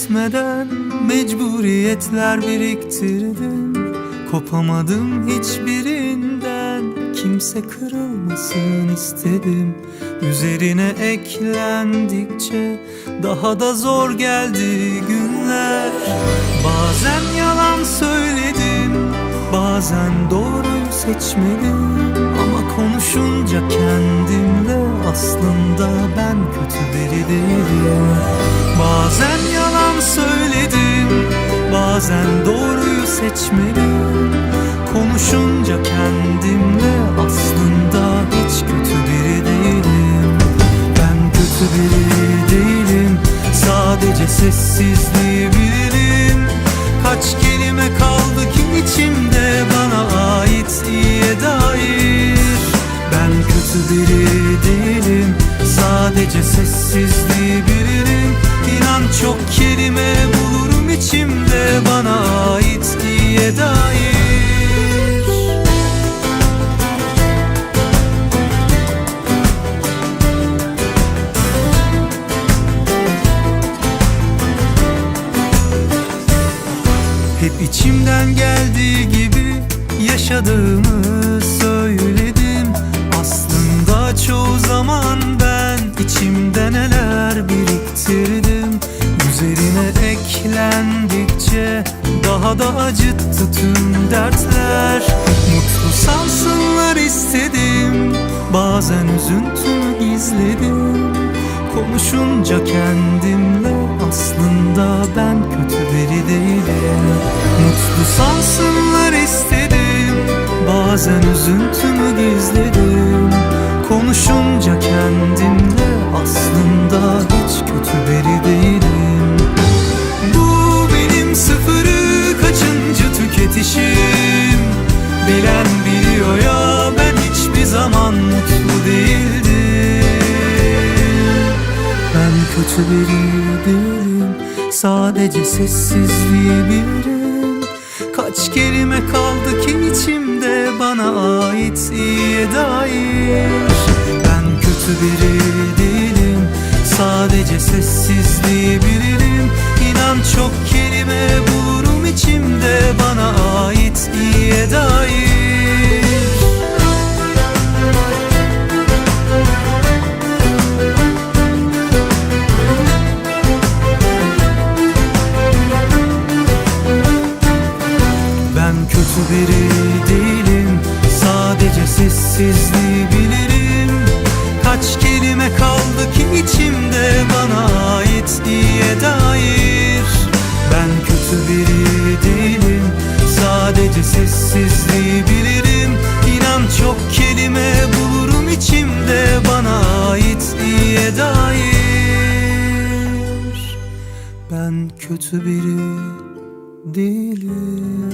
istemeden mecburiyetler biriktirdim Kopamadım hiçbirinden Kimse kırılmasın istedim. Üzerine eklendikçe Daha da zor geldi günler. Bazen yalan söyledim Bazen doğruyu seçmedim. Ama konuşunca kendimle Aslında ben kötü biri değilim. Bazen Bazen doğruyu seçmedim. Konuşunca kendimle Aslında hiç kötü biri değilim. Ben kötü biri değilim Sadece sessizliği bilirim. Kaç kelime kaldı ki içimde Bana ait iyiye dair. Ben kötü biri değilim Sadece sessizliği bilirim Bana ait iyiye dair. Hep içimden geldiği gibi yaşadığımı söyledim. Aslında çoğu zaman ben içimde neler biriktirdim Üzerine eklendikçe daha da acıttı tüm dertler. Mutlu sansınlar istedim Bazen üzüntümü gizledim Konuşunca kendimle aslında ben kötü biri değilim. Mutlu sansınlar istedim Bazen üzüntümü gizledim. Konuşunca zaman mutlu değildim ben kötü biri değilim Sadece sessizliği bilirim Kaç kelime kaldı ki içimde Bana ait iyiye dair. Ben kötü biri değilim Sadece sessizliği bilirim. İnan çok kelime bulurum içimde Bana ait iyiye dair değilim. Sadece sessizliği bilirim. Kaç kelime kaldı ki içimde Bana ait iyiye dair. Ben kötü biri değilim. Sadece sessizliği bilirim. İnan çok kelime bulurum içimde Bana ait iyiye dair. Ben kötü biri değilim